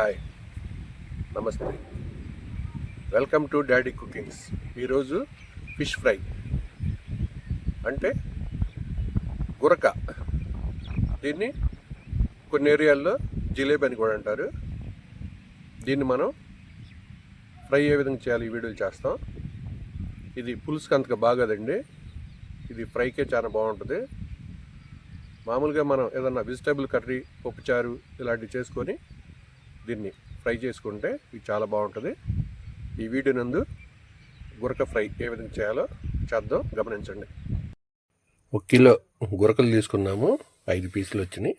Hi. నమస్తే. Welcome to daddy cookings. ఈరోజు fish fry. అంటే గురక. దీన్ని కొన్ని ఏరియాల్లో జిలేబీ అని కూడా అంటారు. దీన్ని మనం ఫ్రై ఏ విధంగా చేయాలి ఈ వీడియోలు చేస్తాం. ఇది పులుసుకి అంతగా బాగదండి. ఇది ఫ్రైకే చాలా బాగుంటుంది. మామూలుగా మనం ఏదన్నా వెజిటేబుల్ కర్రీ పప్పుచారు ఇలాంటివి చేసుకొని దీన్ని ఫ్రై చేసుకుంటే ఇది చాలా బాగుంటుంది. ఈ వీడియో నందు గురక ఫ్రై ఏ విధంగా చేయాలో చేద్దాం. గమనించండి. ఒక కిలో గురకలు తీసుకున్నాము. ఐదు పీసులు వచ్చినాయి.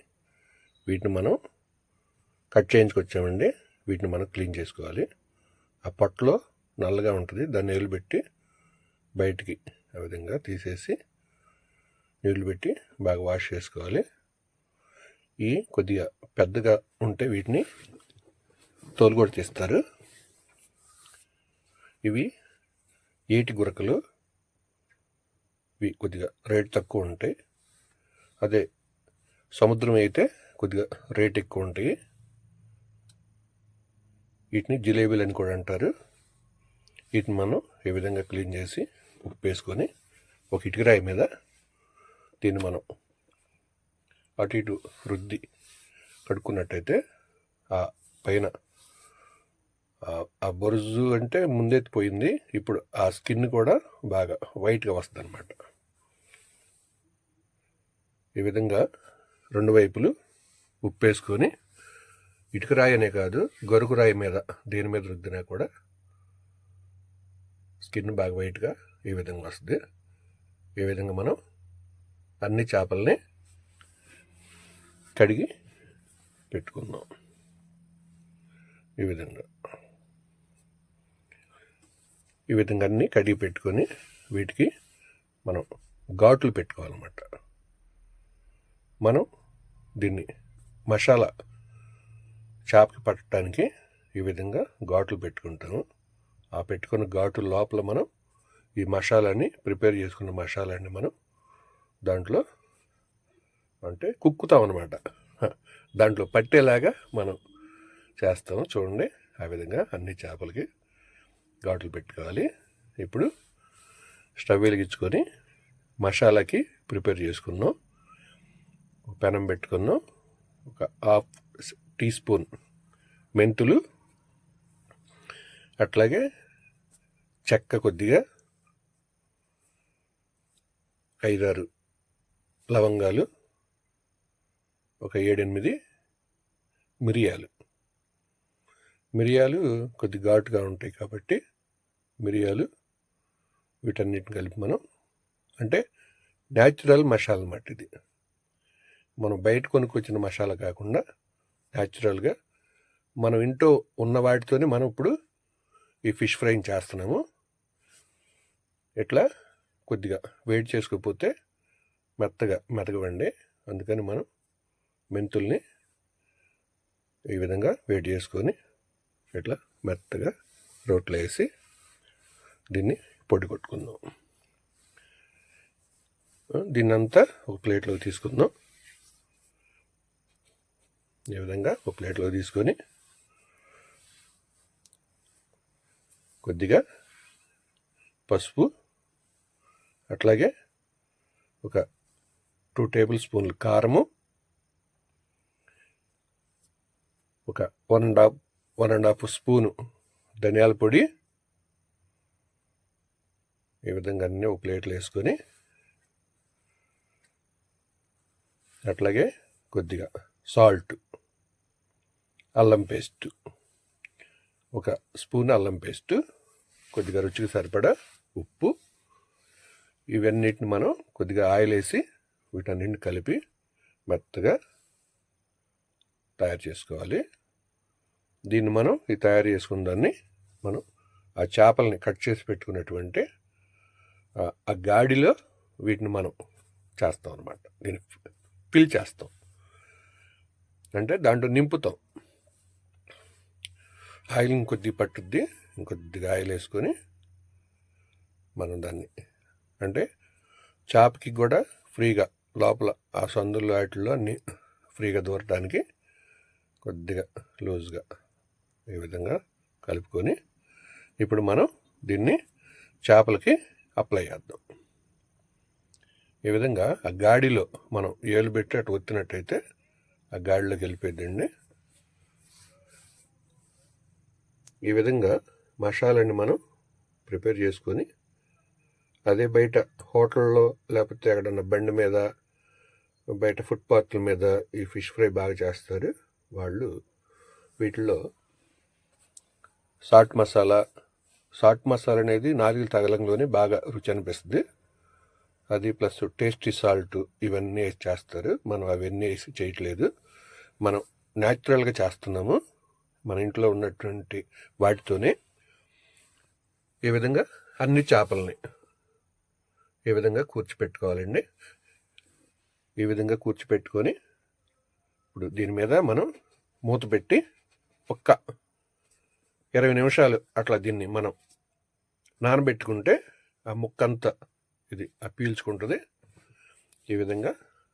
వీటిని మనం కట్ చేయించుకొచ్చామండి. వీటిని మనం క్లీన్ చేసుకోవాలి. ఆ పొట్టలో నల్లగా ఉంటుంది. దాన్ని నీళ్ళు పెట్టి బయటికి ఆ విధంగా తీసేసి నీళ్ళు పెట్టి బాగా వాష్ చేసుకోవాలి. ఈ కొద్దిగా పెద్దగా ఉంటే వీటిని తోలు కూడా తీస్తారు ఇవి ఏటి గురకలు. ఇవి కొద్దిగా రేట్ తక్కువ ఉంటాయి. అదే సముద్రం అయితే కొద్దిగా రేట్ ఎక్కువ ఉంటాయి. వీటిని జిలేబీలు అని కూడా అంటారు. వీటిని మనం ఈ విధంగా క్లీన్ చేసి ఉప్పు వేసుకొని ఒక ఇటుకరాయి మీద దీన్ని మనం అటు ఇటు రుద్ది కడుక్కున్నట్టయితే ఆ పైన ఆ- బొరుజు అంటే ముందెత్తిపోయింది. ఇప్పుడు ఆ స్కిన్ కూడా బాగా వైట్గా వస్తుంది అనమాట ఈ విధంగా రెండు వైపులు ఉప్పు వేసుకొని ఇటుక రాయి అనే కాదు గరుకు రాయి మీద దేని మీద రుద్దినా కూడా స్కిన్ బాగా వైట్గా ఈ విధంగా వస్తుంది. ఈ విధంగా మనం అన్ని చేపల్ని కడిగి పెట్టుకుందాం. ఈ విధంగా. ఈ విధంగా అన్నీ కడిగి పెట్టుకొని వీటికి మనం ఘాట్లు పెట్టుకోవాలన్నమాట. మనం దీన్ని మసాలా చేపకి పట్టడానికి ఈ విధంగా ఘాట్లు పెట్టుకుంటాము. ఆ పెట్టుకున్న ఘాటు లోపల మనం ఈ మసాలాని ప్రిపేర్ చేసుకున్న మసాలాన్ని మనం దాంట్లో అంటే కుక్కుతాం అనమాట దాంట్లో పట్టేలాగా మనం చేస్తాము. చూడండి ఆ విధంగా అన్ని చేపలకి ఘాట్లు పెట్టుకోవాలి. ఇప్పుడు స్టవ్ వెలిగించుకొని మసాలాకి ప్రిపేర్ చేసుకున్నాం. పెనం పెట్టుకున్నాం. ఒక హాఫ్ టీ స్పూన్ మెంతులు. అట్లాగే చెక్క కొద్దిగా ఐదారు లవంగాలు. ఒక ఏడెనిమిది మిరియాలు. మిరియాలు కొద్ది ఘాటుగా ఉంటాయి కాబట్టి మిరియాలు వీటన్నిటిని కలిపి మనం అంటే న్యాచురల్ మసాలా అన్నమాట ఇది. మనం బయట కొనుక్కొచ్చిన మసాలా కాకుండా న్యాచురల్గా మనం ఇంట్లో ఉన్న వాటితోనే మనం ఇప్పుడు ఈ ఫిష్ ఫ్రైని చేస్తున్నాము. ఇట్లా కొద్దిగా వేడి చేసుకోకపోతే మెత్తగా మెతగవండి అందుకని మనం మెంతుల్ని ఈ విధంగా వేడి చేసుకొని ఇట్లా మెత్తగా రోట్లో వేసి దీన్ని పొడి కొట్టుకుందాం. దీన్ని దీన్నంతా ఒక ప్లేట్లో తీసుకుందాం. ఈ విధంగా ఒక ప్లేట్లో తీసుకొని కొద్దిగా పసుపు అట్లాగే ఒక టూ టేబుల్ స్పూన్లు కారము ఒక one and half one and half spoon ధనియాల పొడి ఈ విధంగా అన్నీ ఒక ప్లేట్లు వేసుకొని అట్లాగే కొద్దిగా సాల్ట్ అల్లం పేస్ట్ ఒక స్పూన్ అల్లం పేస్ట్ కొద్దిగా రుచికి సరిపడా ఉప్పు ఇవన్నిటిని మనం కొద్దిగా ఆయిల్ వేసి వీటన్నిటిని కలిపి మెత్తగా తయారు చేసుకోవాలి. దీన్ని మనం ఈ తయారు చేసుకున్న దాన్ని మనం ఆ చేపల్ని కట్ చేసి పెట్టుకున్నటువంటి ఆ- గాడిలో వీటిని మనం చేస్తాం అనమాట దీన్ని ఫిల్ చేస్తాం. అంటే దాంట్లో నింపుతాం. ఆయిల్ ఇంకొద్ది పట్టుద్ది ఇంకొద్దిగా ఆయిల్ వేసుకొని మనం దాన్ని అంటే చేపకి కూడా ఫ్రీగా లోపల ఆ సందుల్లో వాటిల్లో అన్నీ ఫ్రీగా దూరటానికి కొద్దిగా లూజ్గా ఈ విధంగా కలుపుకొని ఇప్పుడు మనం దీన్ని చేపలకి అప్లై చేద్దాం. ఈ విధంగా ఆ గాడిలో మనం ఏలు పెట్టి అటు ఒత్తినట్టయితే ఆ గాడిలోకి వెళ్ళిపోయిందండి ఈ విధంగా మసాలాని మనం ప్రిపేర్ చేసుకొని అదే బయట హోటల్లో లేకపోతే ఎక్కడన్నా బండి మీద బయట ఫుట్పాత్ల మీద ఈ ఫిష్ ఫ్రై బాగా చేస్తారు. వాళ్ళు వీటిలో సాల్ట్ మసాలా సాల్ట్ మసాలా అనేది నాలుగు తగలంలోనే బాగా రుచి అనిపిస్తుంది. అది ప్లస్ టేస్టీ సాల్ట్ ఇవన్నీ వేసి చేస్తారు. మనం అవన్నీ వేసి చేయట్లేదు. మనం న్యాచురల్గా చేస్తున్నాము. మన ఇంట్లో ఉన్నటువంటి వాటితోనే ఈ విధంగా? అన్ని చేపలని ఏ విధంగా కూర్చిపెట్టుకోవాలండి? ఈ విధంగా కూర్చిపెట్టుకొని ఇప్పుడు దీని మీద మనం మూత పెట్టి ఒక్క ఇరవై నిమిషాలు అట్లా దీన్ని మనం నానబెట్టుకుంటే ఆ ముక్కంతా ఇది ఆ పీల్చుకుంటుంది. ఈ విధంగా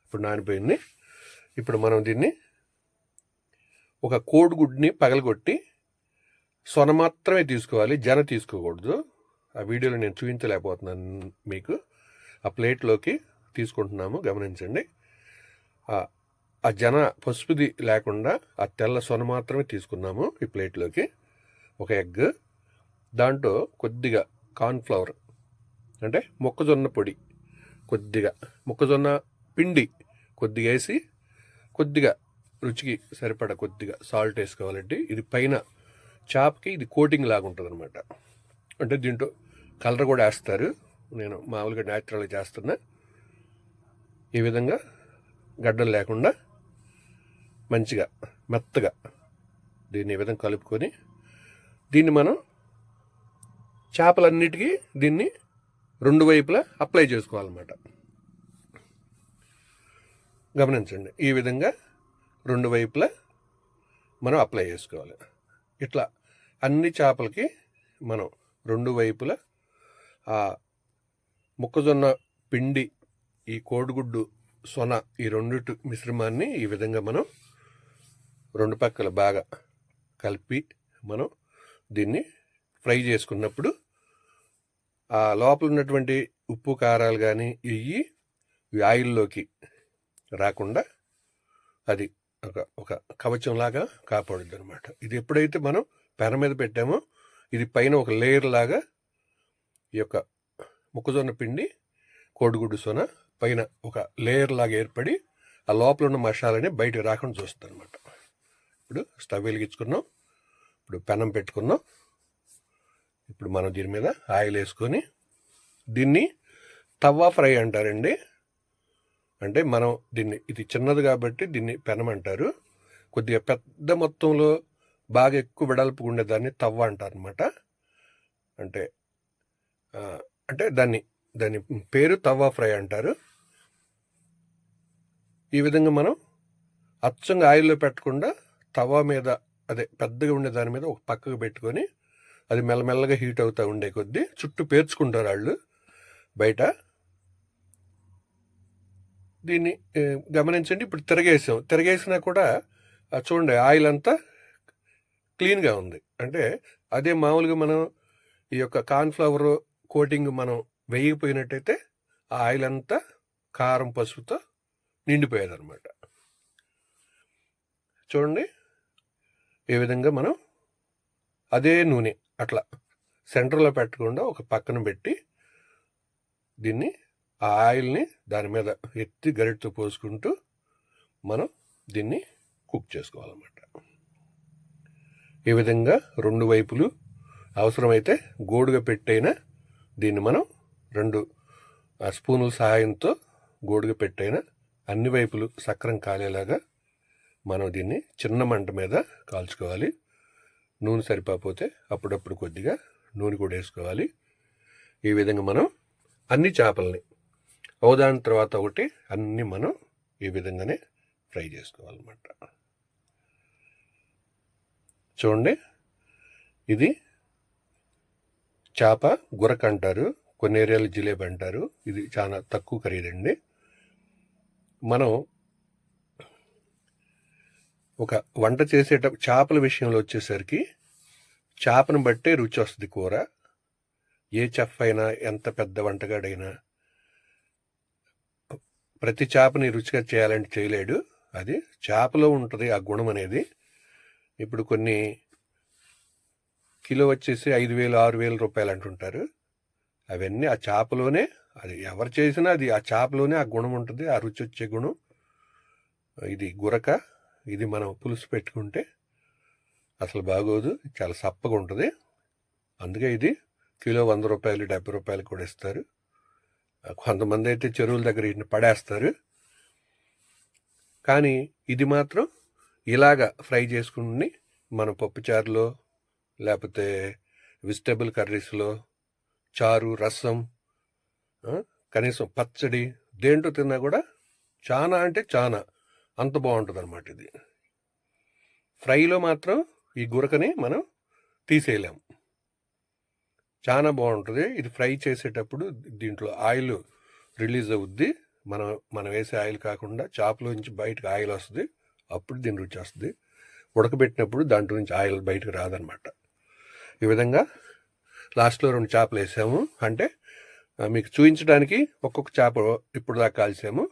ఇప్పుడు నానిపోయింది. ఇప్పుడు మనం దీన్ని ఒక కోడిగుడ్ని పగలగొట్టి సొన మాత్రమే తీసుకోవాలి జన తీసుకోకూడదు. ఆ వీడియోలో నేను చూపించలేకపోతున్నాను మీకు. ఆ ప్లేట్లోకి తీసుకుంటున్నాము గమనించండి. ఆ- ఆ జన పసుపుది లేకుండా ఆ తెల్ల సొన మాత్రమే తీసుకున్నాము ఈ ప్లేట్లోకి. ఒక ఎగ్ దాంట్లో కొద్దిగా కార్న్ఫ్లవర్ అంటే మొక్కజొన్న పొడి కొద్దిగా మొక్కజొన్న పిండి కొద్దిగా వేసి కొద్దిగా రుచికి సరిపడా కొద్దిగా సాల్ట్ వేసుకోవాలంటే ఇది పైన చాప్కి ఇది కోటింగ్ లాగా ఉంటుంది అనమాట అంటే దీంట్లో కలర్ కూడా వేస్తారు. నేను మామూలుగా న్యాచురల్గా చేస్తున్నా. ఈ విధంగా గడ్డలు లేకుండా మంచిగా మెత్తగా దీన్ని ఈ విధంగా కలుపుకొని దీన్ని మనం చేపలన్నిటికీ దీన్ని రెండు వైపులా అప్లై చేసుకోవాలన్నమాట. గమనించండి ఈ విధంగా రెండు వైపులా మనం అప్లై చేసుకోవాలి. ఇట్లా అన్ని చేపలకి మనం రెండు వైపులా ఆ మొక్కజొన్న పిండి ఈ కోడిగుడ్డు సొన ఈ రెండిటి మిశ్రమాన్ని ఈ విధంగా మనం రెండు పక్కల బాగా కలిపి మనం దీన్ని ఫ్రై చేసుకున్నప్పుడు ఆ లోపల ఉన్నటువంటి ఉప్పు కారాలు కానీ ఇవి ఈ ఆయిల్లోకి రాకుండా అది ఒక ఒక కవచంలాగా కాపాడుద్ది అనమాట ఇది ఎప్పుడైతే మనం పెన మీద పెట్టామో ఇది పైన ఒక లేయర్ లాగా ఈ యొక్క మొక్కజొన్న పిండి కోడిగుడ్డు సొన పైన ఒక లేయర్ లాగా ఏర్పడి ఆ లోపల ఉన్న మసాలాని బయటకు రాకుండా చూస్తుంది అనమాట ఇప్పుడు స్టవ్ వెలిగించుకున్నాం. ఇప్పుడు పెనం పెట్టుకున్నాం ఇప్పుడు మనం దీని మీద ఆయిల్ వేసుకొని దీన్ని తవ్వా ఫ్రై అంటారండి. అంటే మనం దీన్ని ఇది చిన్నది కాబట్టి దీన్ని పెనం అంటారు. కొద్దిగా పెద్ద మొత్తంలో బాగా ఎక్కువ వెడల్పు ఉండేదాన్ని తవ్వ అంటారనమాట అంటే అంటే దాన్ని దాని పేరు తవ్వ ఫ్రై అంటారు. ఈ విధంగా మనం అచ్చంగా ఆయిల్లో పెట్టకుండా తవా మీద అదే పెద్దగా ఉండే దాని మీద ఒక పక్కకు పెట్టుకొని అది మెల్లమెల్లగా హీట్ అవుతూ ఉండే కొద్దీ చుట్టూ పేర్చుకుంటారు వాళ్ళు బయట. దీన్ని గమనించండి ఇప్పుడు తిరగేసాం. తిరగేసినా కూడా చూడండి ఆయిల్ అంతా క్లీన్గా ఉంది. అంటే అదే మామూలుగా మనం ఈ యొక్క కార్న్ఫ్లవర్ కోటింగ్ మనం వేయకపోయినట్టయితే ఆ ఆయిల్ అంతా కారం పసుపుతో నిండిపోయేది అనమాట చూడండి. ఏ విధంగా మనం అదే నూనె అట్లా సెంటర్లో పెట్టకుండా ఒక పక్కన పెట్టి దీన్ని ఆ ఆయిల్ని దాని మీద ఎత్తి గరిటతో పోసుకుంటూ మనం దీన్ని కుక్ చేసుకోవాలన్నమాట. ఈ విధంగా రెండు వైపులు అవసరమైతే గోడుగా పెట్టైనా దీన్ని మనం రెండు ఆ స్పూనుల సహాయంతో గోడుగా పెట్టైనా అన్ని వైపులు సక్రం కాలేలాగా మనం దీన్ని చిన్న మంట మీద కాల్చుకోవాలి. నూనె సరిపోతే అప్పుడప్పుడు కొద్దిగా నూనె కూడా వేసుకోవాలి. ఈ విధంగా మనం అన్ని చేపల్ని అవదాని తర్వాత ఒకటి అన్ని మనం ఈ విధంగానే ఫ్రై చేసుకోవాలన్నమాట. చూడండి ఇది చేప గురక అంటారు కొన్ని ఏరియాలు జిలేబీ అంటారు ఇది చాలా తక్కువ ఖరీదండి. మనం ఒక వంట చేసేట చేపల విషయంలో వచ్చేసరికి చేపను బట్టే రుచి వస్తుంది కూర. ఏ చెఫ్ అయినా ఎంత పెద్ద వంటగాడైనా ప్రతి చేపని రుచిగా చేయాలంటే చేయలేడు. అది చేపలో ఉంటుంది ఆ గుణం అనేది. ఇప్పుడు కొన్ని కిలో వచ్చేసి ఐదు వేలు ఆరు వేల రూపాయలు అంటుంటారు. అవన్నీ ఆ చేపలోనే అది ఎవరు చేసినా అది ఆ చేపలోనే ఆ గుణం ఉంటుంది ఆ రుచి వచ్చే గుణం. ఇది గురక. ఇది మనం పులుసు పెట్టుకుంటే అసలు బాగోదు చాలా సప్పగా ఉంటుంది. అందుకే ఇది కిలో వంద రూపాయలు డెబ్బై రూపాయలు కూడా ఇస్తారు. కొంతమంది అయితే చెరువుల దగ్గర వీటిని పడేస్తారు. కానీ ఇది మాత్రం ఇలాగ ఫ్రై చేసుకుని మన పప్పుచారులో లేకపోతే వెజిటేబుల్ కర్రీస్లో చారు రసం కనీసం పచ్చడి దేంట్లో తిన్నా కూడా చాలా అంటే చాలా అంత బాగుంటుంది అనమాట ఇది. ఫ్రైలో మాత్రం ఈ గురకని మనం తీసేయలేము చాలా బాగుంటుంది. ఇది ఫ్రై చేసేటప్పుడు దీంట్లో ఆయిల్ రిలీజ్ అవుద్ది. మనం మనం వేసే ఆయిల్ కాకుండా చేపలో నుంచి బయటకు ఆయిల్ వస్తుంది. అప్పుడు దీని రుచి వస్తుంది. ఉడకబెట్టినప్పుడు దాంట్లో నుంచి ఆయిల్ బయటకు రాదనమాట ఈ విధంగా లాస్ట్లో రెండు చేపలు వేసాము. అంటే మీకు చూపించడానికి ఒక్కొక్క చేప ఇప్పుడు దాకా కాల్చాము.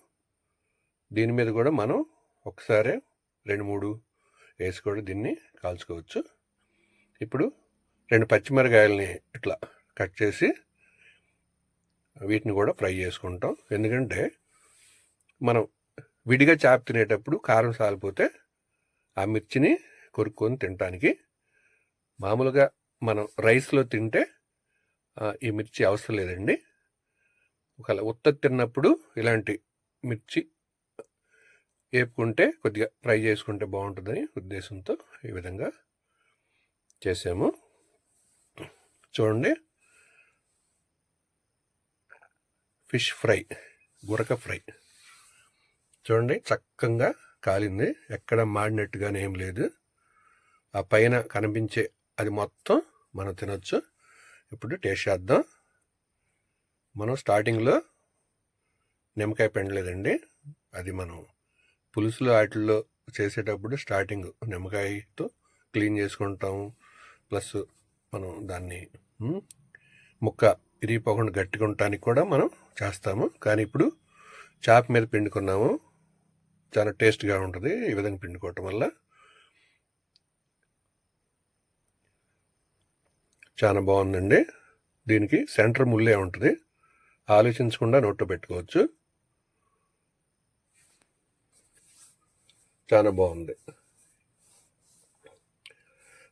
దీని మీద కూడా మనం ఒకసారి రెండు మూడు వేసి కూడా దీన్ని కాల్చుకోవచ్చు. ఇప్పుడు రెండు పచ్చిమిరకాయలని ఇట్లా కట్ చేసి వీటిని కూడా ఫ్రై చేసుకుంటాం. ఎందుకంటే మనం విడిగా చేప తినేటప్పుడు కారం సాలిపోతే ఆ మిర్చిని కొరుక్కొని తినటానికి మామూలుగా మనం రైస్లో తింటే ఈ మిర్చి అవసరం లేదండి. ఒకవేళ ఉత్త తిన్నప్పుడు ఇలాంటి మిర్చి వేపుకుంటే కొద్దిగా ఫ్రై చేసుకుంటే బాగుంటుందని ఉద్దేశంతో ఈ విధంగా చేసాము. చూడండి. ఫిష్ ఫ్రై గురక ఫ్రై. చూడండి చక్కగా కాలింది. ఎక్కడ మాడినట్టుగానే ఏం లేదు. ఆ పైన కనిపించే అది మొత్తం మనం తినొచ్చు. ఇప్పుడు టేస్ట్ చేద్దాం. మనం స్టార్టింగ్లో నిమ్మకాయ పెండలేదండి. అది మనం పులుసులు వాటిల్లో చేసేటప్పుడు స్టార్టింగ్ నిమ్మకాయతో క్లీన్ చేసుకుంటాం. ప్లస్ మనం దాన్ని ముక్క ఇరిగిపోకుండా గట్టిగా ఉండటానికి కూడా మనం చేస్తాము. కానీ ఇప్పుడు చాప మీద పిండుకున్నాము. చాలా టేస్ట్గా ఉంటుంది ఈ విధంగా పిండుకోవటం వల్ల. చాలా బాగుందండి. దీనికి సెంటర్ ముల్లే ఉంటుంది. ఆలోచించకుండా నోట్లో పెట్టుకోవచ్చు. చాలా బాగుంది.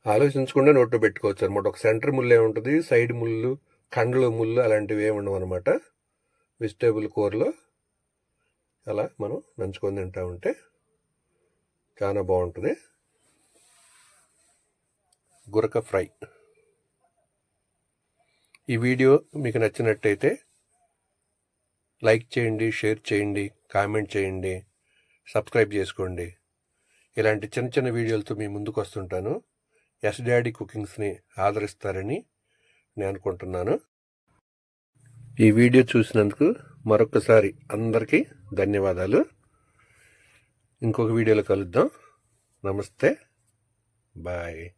ఆలోచించకుండా నోట్లో పెట్టుకోవచ్చు అనమాట ఒక సెంటర్ ముల్లే ఉంటుంది సైడ్ ముళ్ళు కండ్ల ముళ్ళు అలాంటివి ఏమి ఉండవు అనమాట వెజిటేబుల్ కూరలో అలా మనం నంచుకొని తింటా ఉంటే చాలా బాగుంటుంది. గురక ఫ్రై. ఈ వీడియో మీకు నచ్చినట్టయితే లైక్ చేయండి షేర్ చేయండి కామెంట్ చేయండి సబ్స్క్రైబ్ చేసుకోండి. ఇలాంటి చిన్న చిన్న వీడియోలతో మీ ముందుకు వస్తుంటాను. ఎస్ డాడీ కుకింగ్స్ని ఆదరిస్తారని నేను అనుకుంటున్నాను ఈ వీడియో చూసినందుకు మరొకసారి అందరికీ ధన్యవాదాలు. ఇంకొక వీడియోలో కలుద్దాం. నమస్తే. బాయ్.